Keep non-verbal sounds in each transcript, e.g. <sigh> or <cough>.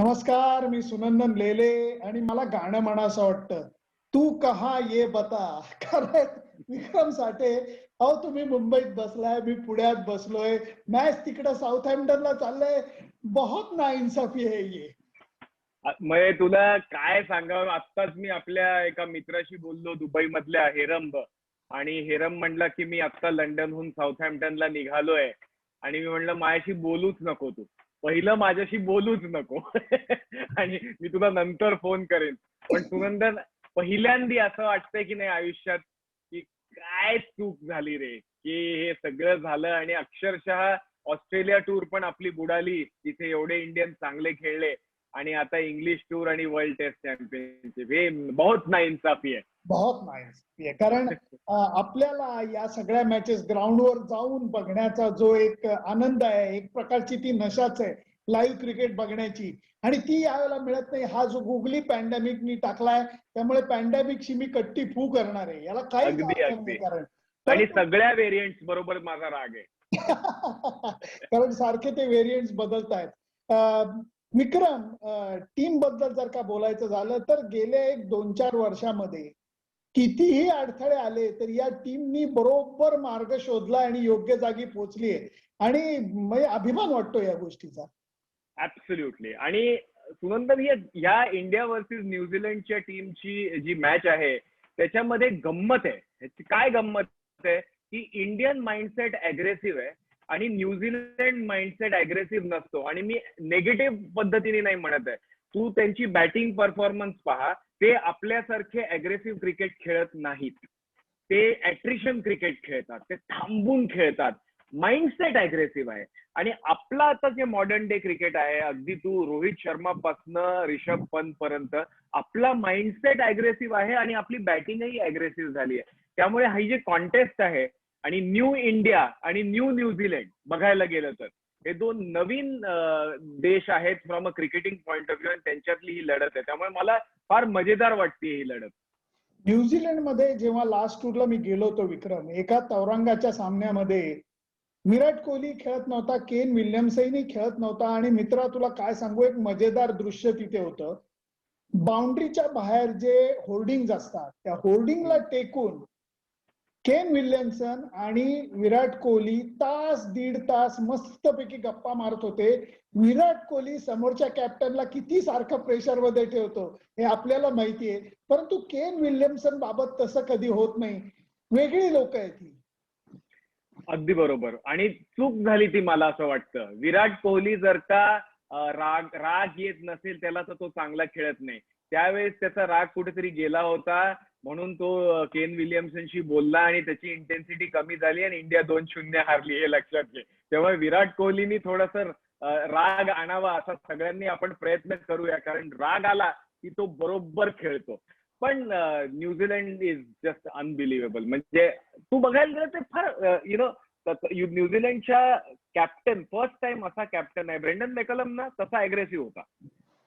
नमस्कार मी सुनंदन लेले आणि मला गाणं म्हणासं वाटतं. तू कहा ये बता? कारण विक्रम साठे अहो तुम्ही मुंबईत बसलाय मी पुण्यात बसलोय मॅच तिकडं साऊथ हॅम्प्टनला चाललंय बहुत नाइन्साफी हे ये. म्हणजे तुला काय सांगावं? आत्ताच मी आपल्या एका मित्राशी बोललो दुबई मधल्या हेरंब. आणि हेरम म्हणला की मी आत्ता लंडनहून साऊथहॅम्प्टनला निघालोय. आणि मी म्हणलं माझ्याशी बोलूच नको तू. पहिलं माझ्याशी बोलूच नको. <laughs> आणि मी तुला नंतर फोन करेन. पण सुनंदन पहिल्यांदा असं वाटतंय की नाही आयुष्यात की काय चूक झाली रे? की हे सगळं झालं आणि अक्षरशः ऑस्ट्रेलिया टूर पण आपली बुडाली. तिथे एवढे इंडियन चांगले खेळले. आणि आता इंग्लिश टूर आणि वर्ल्ड टेस्ट चॅम्पियनशिप. हे बहुत नाइन्साफी आहे. बहुत आहे. कारण आपल्याला या सगळ्या मॅचेस ग्राउंडवर जाऊन बघण्याचा जो एक आनंद आहे एक प्रकारची ती नशाच आहे लाईव्ह क्रिकेट बघण्याची. आणि ती यावेळेला मिळत नाही. हा जो गुगली पॅन्डेमिक मी टाकलाय त्यामुळे पॅन्डेमिकशी मी कट्टी फू करणार आहे. याला अगदी. कारण. आणि सगळ्या व्हेरियंट बरोबर माझा राग आहे. <laughs> कारण सारखे ते व्हेरियंट बदलत आहेत. विक्रम टीमबद्दल जर का बोलायचं झालं तर गेल्या एक दोन चार वर्षामध्ये कितीही अडथळे आले तर या टीमनी बरोबर मार्ग शोधला आणि योग्य जागी पोहोचली आहे आणि म्हणजे अभिमान वाटतो या गोष्टीचा. ऍब्सोल्युटली आणि सुनंदन या ह्या इंडिया वर्सेस न्यूझीलंडच्या टीमची जी मॅच आहे त्याच्यामध्ये गंमत आहे. ह्याची काय गंमत आहे? की इंडियन माइंडसेट अग्रेसिव्ह आहे आणि न्यूझीलंड माइंडसेट अग्रेसिव्ह नसतो. आणि मी नेगेटिव्ह पद्धतीने नाही म्हणत आहे. तू त्यांची बॅटिंग परफॉर्मन्स पहा. ते आपल्यासारखे अग्रेसिव्ह क्रिकेट खेळत नाहीत. ते ऍट्रिशन क्रिकेट खेळतात ते थांबून खेळतात. माइंडसेट अग्रेसिव्ह आहे. आणि आपला आता जे मॉडर्न डे क्रिकेट आहे अगदी तू रोहित शर्मा पासनं रिषभ पंत पर्यंत आपला माइंडसेट अग्रेसिव्ह आहे आणि आपली बॅटिंगही अग्रेसिव्ह झाली आहे. त्यामुळे ही जी कॉन्टेस्ट आहे आणि न्यू इंडिया आणि न्यू न्यूझीलंड बघायला गेलं तर हे दोन नवीन देश आहेत from a cricketing point of view आणि त्यांच्यातली ही लढत आहे. त्यामुळे मला फार मजेदार वाटते ही लढत. न्यूझीलंडमध्ये जेव्हा लास्ट टूरला मी गेलो होतो विक्रम एका तौरंगाच्या सामन्यामध्ये विराट कोहली खेळत नव्हता केन विल्यम्सही खेळत नव्हता आणि मित्रा तुला काय सांगू एक मजेदार दृश्य तिथे होतं. बाउंड्रीच्या बाहेर जे होर्डिंग असतात त्या होर्डिंगला टेकून केन विल्यमसन आणि विराट कोहली तास दीड तास मस्तपैकी गप्पा मारत होते. विराट कोहली समोरच्या कॅप्टनला किती सारखं प्रेशरमध्ये ठेवतो हे आपल्याला माहिती आहे परंतु केन विल्यमसन बाबत तसं कधी होत नाही. वेगळी लोक आहेत ही. अगदी बरोबर. आणि चूक झाली ती मला असं वाटतं. विराट कोहली जर का राग राग येत नसेल त्याला तर तो चांगला खेळत नाही. त्यावेळेस त्याचा राग कुठेतरी गेला होता. म्हणून तो केन विलियम्सनशी बोलला आणि त्याची इंटेन्सिटी कमी झाली आणि इंडिया दोन शून्य हारली हे लक्षात घे. तेव्हा विराट कोहलीनी थोडस राग आणावा असा सगळ्यांनी आपण प्रयत्न करूया. कारण राग आला की तो बरोबर खेळतो. पण न्यूझीलंड इज जस्ट अनबिलिव्हेबल म्हणजे तू बघायला गेलं ते फार यु नो न्यूझीलंडच्या कॅप्टन फर्स्ट टाइम असा कॅप्टन आहे. ब्रेंडन मेकलम ना तसा अग्रेसिव्ह होता.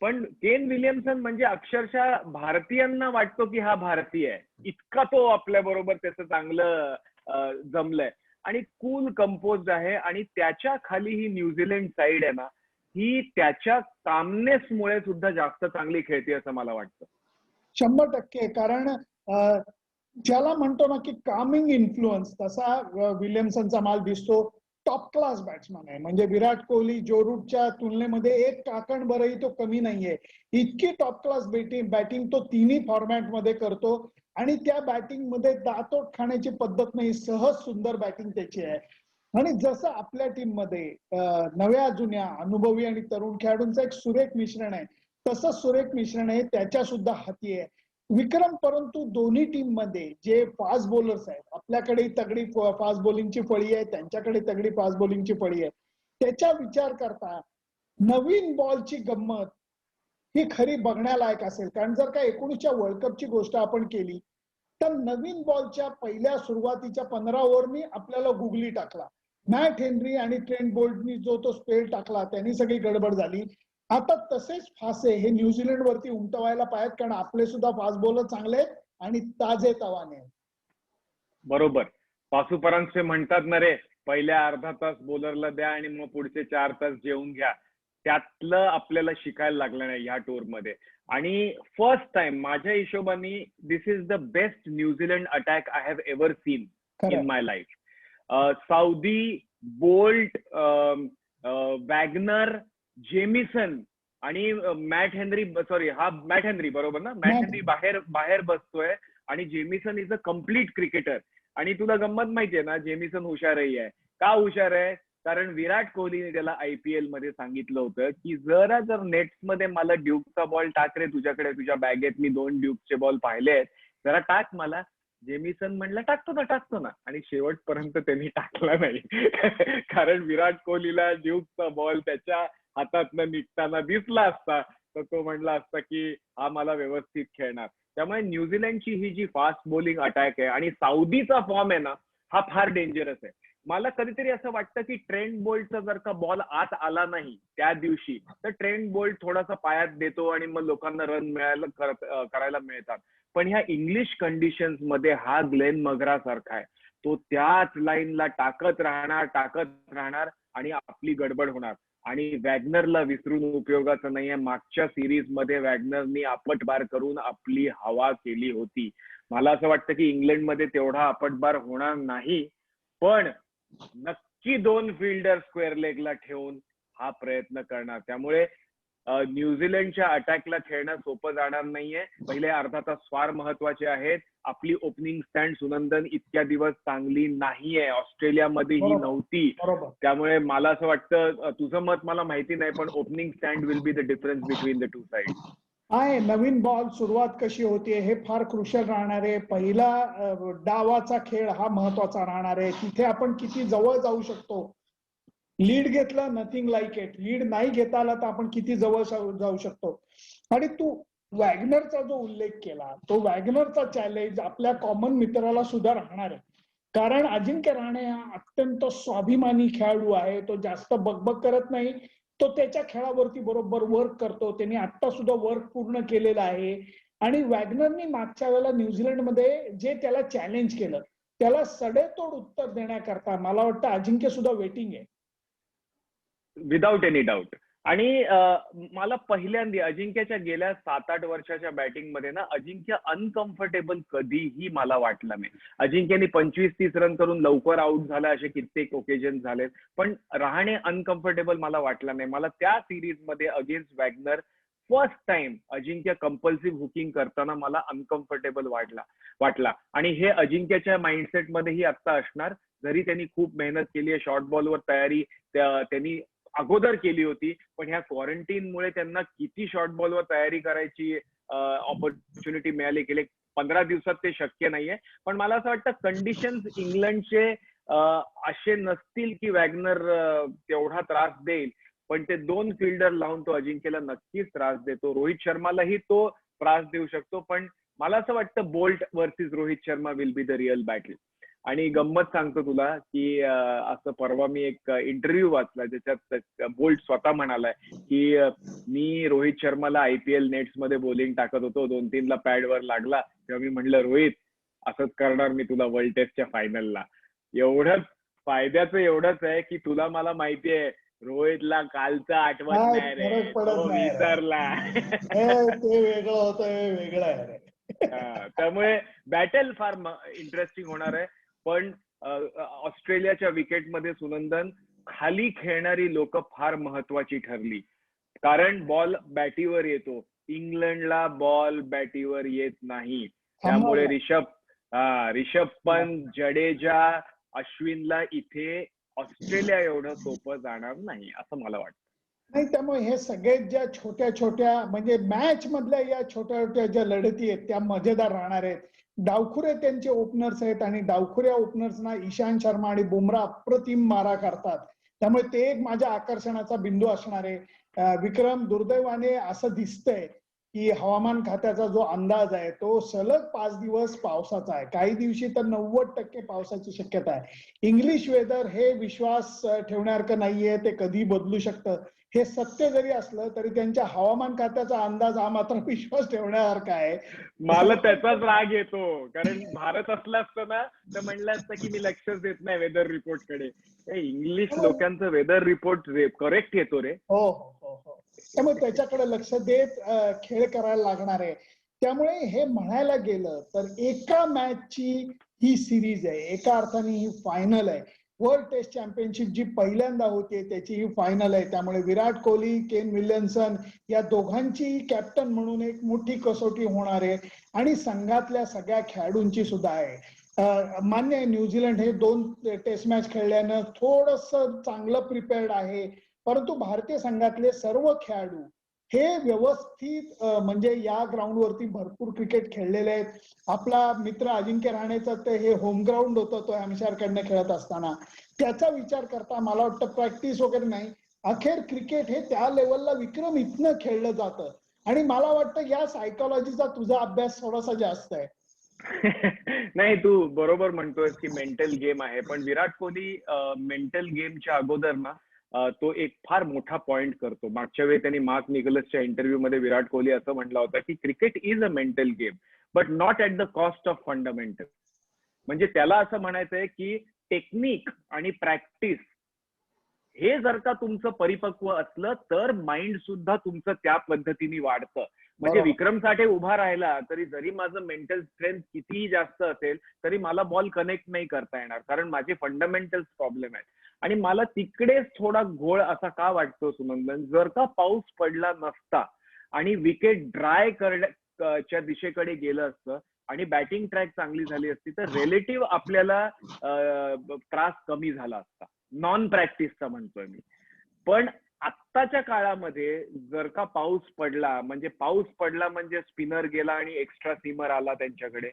पण केन विलियमसन म्हणजे अक्षरशः भारतीयांना वाटतो की हा भारतीय आहे. इतका तो आपल्या बरोबर त्याचं चांगलं जमलंय. आणि कूल कंपोज आहे आणि त्याच्याखाली ही न्यूझीलंड साईड आहे ना ही त्याच्या कामनेसमुळे सुद्धा जास्त चांगली खेळते असं मला वाटतं. शंभर टक्के कारण ज्याला म्हणतो ना की कामिंग इन्फ्लुअन्स तसा अं, विल्यमसनचा माल दिसतो. टॉप क्लास बॅट्समन आहे. म्हणजे विराट कोहली जो रूटच्या तुलनेमध्ये एक काकण बरंही तो कमी नाहीये. इतकी टॉप क्लास बॅटिंग बॅटिंग तो तिन्ही फॉर्मॅटमध्ये करतो आणि त्या बॅटिंगमध्ये दातोट खाण्याची पद्धत नाही सहज सुंदर बॅटिंग त्याची आहे. आणि जसं आपल्या टीममध्ये नव्या जुन्या अनुभवी आणि तरुण खेळाडूंचं एक सुरेख मिश्रण आहे तसं सुरेख मिश्रण आहे त्याच्या सुद्धा हाती आहे. विक्रम परंतु दोन्ही टीममध्ये जे फास्ट बॉलर्स आहेत आपल्याकडे तगडी फास्ट बॉलिंगची फळी आहे त्यांच्याकडे तगडी फास्ट बॉलिंगची फळी आहे. त्याचा विचार करता नवीन बॉलची गंमत ही खरी बघण्यालायक असेल. कारण जर का एकोणीसच्या वर्ल्ड कपची गोष्ट आपण केली तर नवीन बॉलच्या पहिल्या सुरुवातीच्या पंधरा ओव्हरनी आपल्याला गुगली टाकला. मॅट हेनरी आणि ट्रेंट बोल्टनी जो तो स्पेल टाकला त्यांनी सगळी गडबड झाली. आता तसेच फासे हे न्यूझीलंड वरती उमटवायला पाहिजेत कारण आपले सुद्धा फास्ट बॉलर चांगले आहेत आणि ताजे तवाने. बरोबर. पासुपरांचे म्हणतात ना रे पहिल्या अर्धा तास बॉलरला द्या आणि मग पुढचे चार तास जेवून घ्या. त्यातलं आपल्याला शिकायला लागलं नाही ह्या टूरमध्ये. आणि फर्स्ट टाइम माझ्या हिशोबाने this is the best New Zealand attack I have ever seen in my life Southee Boult Wagner Jamieson आणि मॅट हेनरी सॉरी हा मॅट हेनरी बरोबर ना? मॅट हेनरी बाहेर बाहेर बसतोय आणि Jamieson is a complete cricketer. आणि तुला गंमत माहितीये ना जेमिसन हुशारही आहे. का हुशार आहे? कारण विराट कोहलीने त्याला आयपीएलमध्ये सांगितलं होतं की जरा जर नेट्समध्ये मला ड्यूकचा बॉल टाक रे तुझ्याकडे तुझ्या बॅगेत मी दोन ड्यूकचे बॉल पाहिले आहेत जरा टाक मला. जेमिसन म्हणलं टाकतो ना टाकतो ना. आणि शेवटपर्यंत त्यांनी टाकला नाही. <laughs> कारण विराट कोहलीला ड्यूकचा बॉल त्याच्या हातातनं निघताना दिसला असता तर तो म्हणला असता की हा मला व्यवस्थित खेळणार. त्यामुळे न्यूझीलंडची ही जी फास्ट बॉलिंग अटॅक आहे आणि साऊदीचा फॉर्म आहे ना हा फार डेंजरस आहे. मला कधीतरी असं वाटतं की ट्रेंड बोल्टचा जर का बॉल आत आला नाही त्या दिवशी तर ट्रेंड बोल्ट थोडासा पायात देतो आणि मग लोकांना रन मिळायला करायला मिळतात. पण ह्या इंग्लिश कंडिशन्समध्ये हा ग्लेन मगरा सारखा आहे. तो त्याच लाईनला टाकत राहणार टाकत राहणार आणि आपली गडबड होणार. आणि वॅगनरला विसरून उपयोगाचं नाहीये. मागच्या सिरीजमध्ये वॅगनरनी आपटबार करून आपली हवा केली होती. मला असं वाटतं की इंग्लंडमध्ये तेवढा आपटबार होणार नाही. पण नक्की दोन फिल्डर स्क्वेअर लेगला ठेवून हा प्रयत्न करणार. त्यामुळे न्यूझीलंडच्या अटॅकला खेळणं सोपं जाणार नाहीये. पहिले अर्धा तास फार महत्त्वाचे आहेत. आपली ओपनिंग स्टँड सुनंदन इतक्या दिवस चांगली नाहीये. ऑस्ट्रेलियामध्ये ही. नव्हती. त्यामुळे मला असं वाटतं तुझं मत मला माहिती नाही पण opening stand will be the difference between the two side आहे नवीन बॉल सुरुवात कशी होतीये हे फार क्रुशल राहणार आहे. पहिला डावाचा खेळ हा महत्त्वाचा राहणार आहे. तिथे आपण किती जवळ जाऊ शकतो लीड घेतला नथिंग लाईक इट लीड नाही घेता आला तर आपण किती जवळ जाऊ शकतो? आणि तू वॅगनरचा जो उल्लेख केला तो वॅगनरचा चॅलेंज आपल्या कॉमन मित्राला सुद्धा राहणार आहे. कारण अजिंक्य राणे हा अत्यंत स्वाभिमानी खेळाडू आहे. तो जास्त बकबक करत नाही. तो त्याच्या खेळावरती बरोबर वर्क करतो. त्यांनी आता सुद्धा वर्क पूर्ण केलेला आहे. आणि वॅगनरनी मागच्या वेळेला न्यूझीलंडमध्ये जे त्याला चॅलेंज केलं त्याला सडेतोड उत्तर देण्याकरता मला वाटतं अजिंक्य सुद्धा वेटिंग आहे. विदाऊट एनी डाऊट आणि मला पहिल्यांदा अजिंक्यच्या गेल्या सात आठ वर्षाच्या बॅटिंगमध्ये ना अजिंक्य अनकम्फर्टेबल कधीही मला वाटलं नाही. अजिंक्यने पंचवीस तीस रन करून लवकर आउट झाला असे कित्येक ओकेजन झाले पण राहणे अनकम्फर्टेबल मला वाटलं नाही. मला त्या सिरीजमध्ये against Wagner first time Ajinkya compulsive hooking करताना मला अनकम्फर्टेबल वाटला वाटला. आणि हे अजिंक्यच्या माइंडसेट मध्येही आता असणार. जरी त्यांनी खूप मेहनत केली आहे शॉर्ट बॉलवर तयारी त्यांनी अगोदर केली होती पण ह्या क्वारंटीनमुळे त्यांना किती शॉर्ट बॉलवर तयारी करायची ऑपॉर्च्युनिटी मिळाली गेले. पंधरा दिवसात ते शक्य नाहीये. पण मला असं वाटतं कंडिशन्स इंग्लंडचे असे नसतील की वॅगनर तेवढा त्रास देईल. पण ते दोन फिल्डर लावून तो अजिंक्यला नक्कीच त्रास देतो. रोहित शर्मालाही तो त्रास देऊ शकतो. पण मला असं वाटतं Boult versus Rohit Sharma will be the real battle आणि गंमत सांगतो तुला की असं परवा मी एक इंटरव्ह्यू वाचला ज्याच्यात बोल्ट स्वतः म्हणालाय की मी रोहित शर्माला आयपीएल नेट्समध्ये बॉलिंग टाकत होतो. दोन तीनला पॅडवर लागला. तेव्हा मी म्हणलं रोहित असंच करणार मी तुला वर्ल्ड टेस्टच्या फायनलला एवढंच फायद्याचं एवढंच आहे की तुला मला माहिती आहे रोहितला कालचं आठवत काय नाही रे. विसरला. वेगळं होतं वेगळं आहे त्यामुळे बॅटल फार इंटरेस्टिंग होणार आहे. पण ऑस्ट्रेलियाच्या विकेटमध्ये सुनंदन खाली खेळणारी लोक फार महत्वाची ठरली. कारण बॉल बॅटीवर येतो. इंग्लंडला बॉल बॅटीवर येत नाही. त्यामुळे. रिषभ रिषभ पंत जडेजा अश्विनला इथे ऑस्ट्रेलिया एवढं सोपं जाणार नाही असं मला वाटतं. नाही त्यामुळे हे सगळे ज्या छोट्या छोट्या म्हणजे मॅच मधल्या या छोट्या छोट्या ज्या लढती आहेत त्या मजेदार राहणार आहेत. डावखुरे त्यांचे ओपनर्स आहेत आणि डावखुऱ्या ओपनर्सना ईशांत शर्मा आणि बुमरा अप्रतिम मारा करतात. त्यामुळे ते एक माझ्या आकर्षणाचा बिंदू असणार आहे. विक्रम दुर्दैवाने असं दिसतंय की हवामान खात्याचा जो अंदाज आहे तो सलग पाच दिवस पावसाचा आहे. काही दिवशी तर नव्वद टक्के पावसाची शक्यता आहे. इंग्लिश वेदर हे विश्वास ठेवण्यासारखं नाहीये. ते कधी बदलू शकतं. हे सत्य जरी असलं तरी त्यांच्या हवामान खात्याचा अंदाज हा मात्र विश्वास ठेवण्यासारखा आहे. मला त्याचाच राग येतो. कारण भारत असलं असतं ना तर म्हणलं असतं की मी लक्षच देत नाही वेदर रिपोर्टकडे इंग्लिश लोकांचं वेदर रिपोर्ट करेक्ट येतो रे. हो हो हो त्यामुळे त्याच्याकडे लक्ष देत खेळ करायला लागणार आहे. त्यामुळे हे म्हणायला गेलं तर एका मॅचची ही सिरीज आहे. एका अर्थाने ही फायनल आहे. वर्ल्ड टेस्ट चॅम्पियनशिप जी पहिल्यांदा होते त्याची ही फायनल आहे. त्यामुळे विराट कोहली केन विल्यमसन या दोघांची कॅप्टन म्हणून एक मोठी कसोटी होणार आहे. आणि संघातल्या सगळ्या खेळाडूंची सुद्धा आहे. मान्य आहे न्यूझीलंड हे दोन टेस्ट मॅच खेळल्यानं थोडस चांगलं प्रिपेअर्ड आहे. परंतु भारतीय संघातले सर्व खेळाडू हे व्यवस्थित म्हणजे या ग्राउंडवरती भरपूर क्रिकेट खेळलेले आहेत. आपला मित्र अजिंक्य राणेचा ते हे होम ग्राउंड होतं तो हॅमशारकडनं खेळत असताना. त्याचा विचार करता मला वाटतं प्रॅक्टिस वगैरे नाही. अखेर क्रिकेट हे त्या लेवलला विक्रम इथनं खेळलं जातं. आणि मला वाटतं या सायकोलॉजीचा तुझा अभ्यास थोडासा जास्त आहे. <laughs> नाही तू बरोबर म्हणतोयस की मेंटल गेम आहे. पण विराट कोहली मेंटल गेमच्या अगोदर ना तो एक फार मोठा पॉइंट करतो. मागच्या वेळी त्यांनी मार्क निकलसच्या इंटरव्ह्यू मध्ये विराट कोहली असं म्हटलं होतं की cricket is a mental game but not at the cost of fundamental म्हणजे त्याला असं म्हणायचंय की टेक्निक आणि प्रॅक्टिस हे जर का तुमचं परिपक्व असलं तर माइंड सुद्धा तुमचं त्या पद्धतीने वाढतं. म्हणजे. विक्रम साठे उभा राहिला तरी जरी माझं मेंटल स्ट्रेंथ कितीही जास्त असेल तरी मला बॉल कनेक्ट नाही करता येणार कारण माझे फंडामेंटल प्रॉब्लेम आहेत. आणि मला तिकडेच थोडा घोळ असा का वाटतो सुनंदन जर का पाऊस पडला नसता आणि विकेट ड्राय करण्याच्या दिशेकडे गेलं असतं आणि बॅटिंग ट्रॅक चांगली झाली असती तर रिलेटिव्ह आपल्याला त्रास कमी झाला असता. नॉन प्रॅक्टिसचा म्हणतोय मी. पण आत्ताच्या काळामध्ये जर का पाऊस पडला म्हणजे पाऊस पडला म्हणजे स्पिनर गेला आणि एक्स्ट्रा सीमर आला त्यांच्याकडे.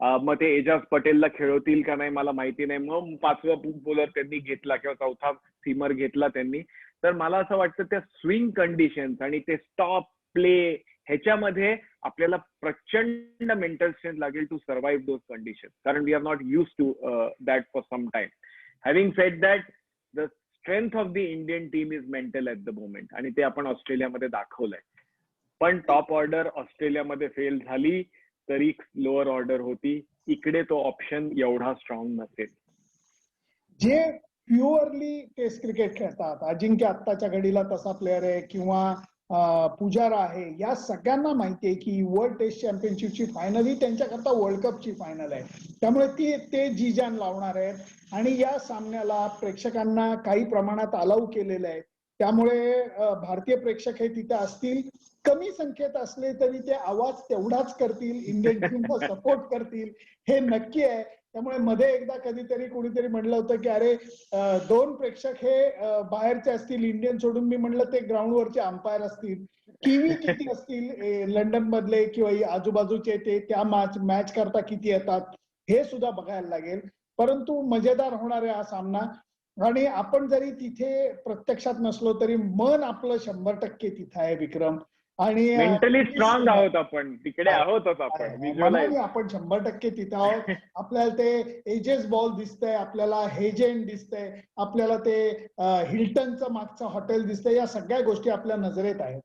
मग ते एजाज पटेलला खेळवतील का नाही मला माहिती नाही. मग पाचवा बोलर त्यांनी घेतला किंवा चौथा सीमर घेतला त्यांनी. तर मला असं वाटतं त्या स्विंग कंडिशन्स आणि ते स्टॉप प्ले ह्याच्यामध्ये आपल्याला प्रचंड मेंटल स्ट्रेंथ लागेल टू सर्व्हाइव्ह दोज कंडिशन कारण we are not use to that for some time having set that the strength of the Indian team is mental at the moment आणि ते आपण ऑस्ट्रेलियामध्ये दाखवलंय. पण टॉप ऑर्डर ऑस्ट्रेलियामध्ये fail झाली तरी लोअर ऑर्डर होती. इकडे तो ऑप्शन एवढा स्ट्रॉंग नसेल. जे प्युअरली टेस्ट क्रिकेट खेळतात अजिंक्य आत्ताच्या घडीला तसा प्लेअर आहे किंवा पुजारा आहे. या सगळ्यांना माहिती आहे की वर्ल्ड टेस्ट चॅम्पियनशिपची फायनल ही त्यांच्याकरता वर्ल्ड कपची फायनल आहे. त्यामुळे ती ते जीजान लावणार आहेत. आणि या सामन्याला प्रेक्षकांना काही प्रमाणात अलाव केलेलं आहे. त्यामुळे भारतीय प्रेक्षक हे तिथे असतील. कमी संख्येत असले तरी ते आवाज तेवढाच करतील. इंडियन टीमला सपोर्ट करतील. हे नक्की आहे. त्यामुळे मध्ये एकदा कधीतरी कुणीतरी म्हणलं होतं की अरे दोन प्रेक्षक हे बाहेरचे असतील इंडियन सोडून. मी म्हणलं ते ग्राउंडवरचे अंपायर असतील टीव्ही किती असतील लंडन मधले किंवा आजूबाजूचे ते त्या मॅच मॅच करता किती येतात हे सुद्धा बघायला लागेल. परंतु मजेदार होणार आहे हा सामना. आणि आपण जरी तिथे प्रत्यक्षात नसलो तरी मन आपलं शंभर टक्के तिथे आहे विक्रम. आणि मेंटली स्ट्रॉंग आहोत आपण. तिकडे आहोतच आपण. आपण शंभर टक्के तिथे आहोत. <laughs> आपल्याला ते एजेस बॉल दिसतंय आपल्याला हेजेन दिसतंय आपल्याला ते हिल्टनचं मागचं हॉटेल दिसतंय या सगळ्या गोष्टी आपल्या नजरेत आहेत.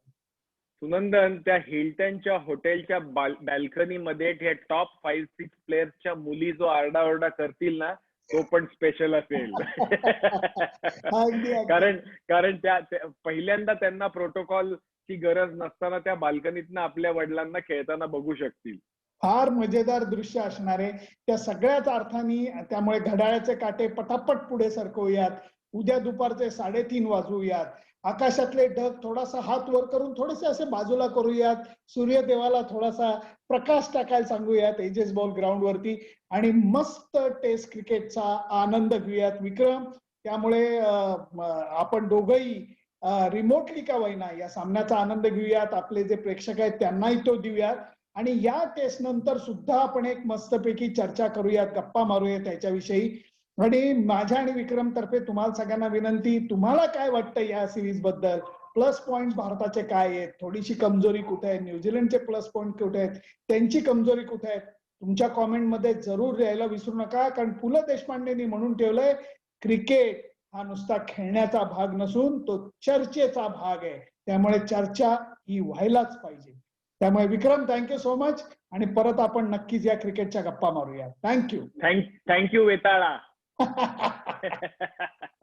सुनंदन त्या हिल्टनच्या हॉटेलच्या बॅल्कनी मध्ये टॉप फाईव्ह सिक्स प्लेयर्सच्या मुली जो आरडाओरडा करतील ना तो पण स्पेशल असेल. <laughs> कारण कारण त्या- पहिल्यांदा त्यांना प्रोटोकॉल ची गरज नसताना त्या बाल्कनीतनं आपल्या वडिलांना खेळताना बघू शकतील. फार मजेदार दृश्य असणारे त्या सगळ्याच अर्थाने त्यामुळे घड्याळाचे काटे पटापट पुढे सरकवूयात. उद्या दुपारचे साडेतीन वाजवूयात. आकाशातले ढग थोडासा हात वर करून थोडेसे असे बाजूला करूयात. सूर्यदेवाला थोडासा प्रकाश टाकायला सांगूयात एजेस बॉल ग्राउंड वरती. आणि मस्त टेस्ट क्रिकेटचा आनंद घेऊयात विक्रम. त्यामुळे आपण दोघही रिमोटली का होईना. या सामन्याचा आनंद घेऊयात. आपले जे प्रेक्षक आहेत त्यांनाही तो देऊयात. आणि या टेस्ट नंतर सुद्धा आपण एक मस्तपैकी चर्चा करूयात. गप्पा मारूयात त्याच्याविषयी. आणि माझ्या आणि विक्रम तर्फे तुम्हाला सगळ्यांना विनंती तुम्हाला काय वाटतं या सिरीजबद्दल? प्लस पॉइंट भारताचे काय आहेत? थोडीशी कमजोरी कुठे आहे न्यूझीलंडचे प्लस पॉइंट कुठे आहेत? त्यांची कमजोरी कुठे आहेत? तुमच्या कॉमेंटमध्ये जरूर यायला विसरू नका. कारण पु ल देशपांडेनी म्हणून ठेवलंय क्रिकेट हा नुसता खेळण्याचा भाग नसून तो चर्चेचा भाग आहे. त्यामुळे चर्चा ही व्हायलाच पाहिजे. त्यामुळे विक्रम थँक्यू सो मच आणि परत आपण नक्कीच या क्रिकेटच्या गप्पा मारूया. Thank you thank thank you वेताळा. <laughs>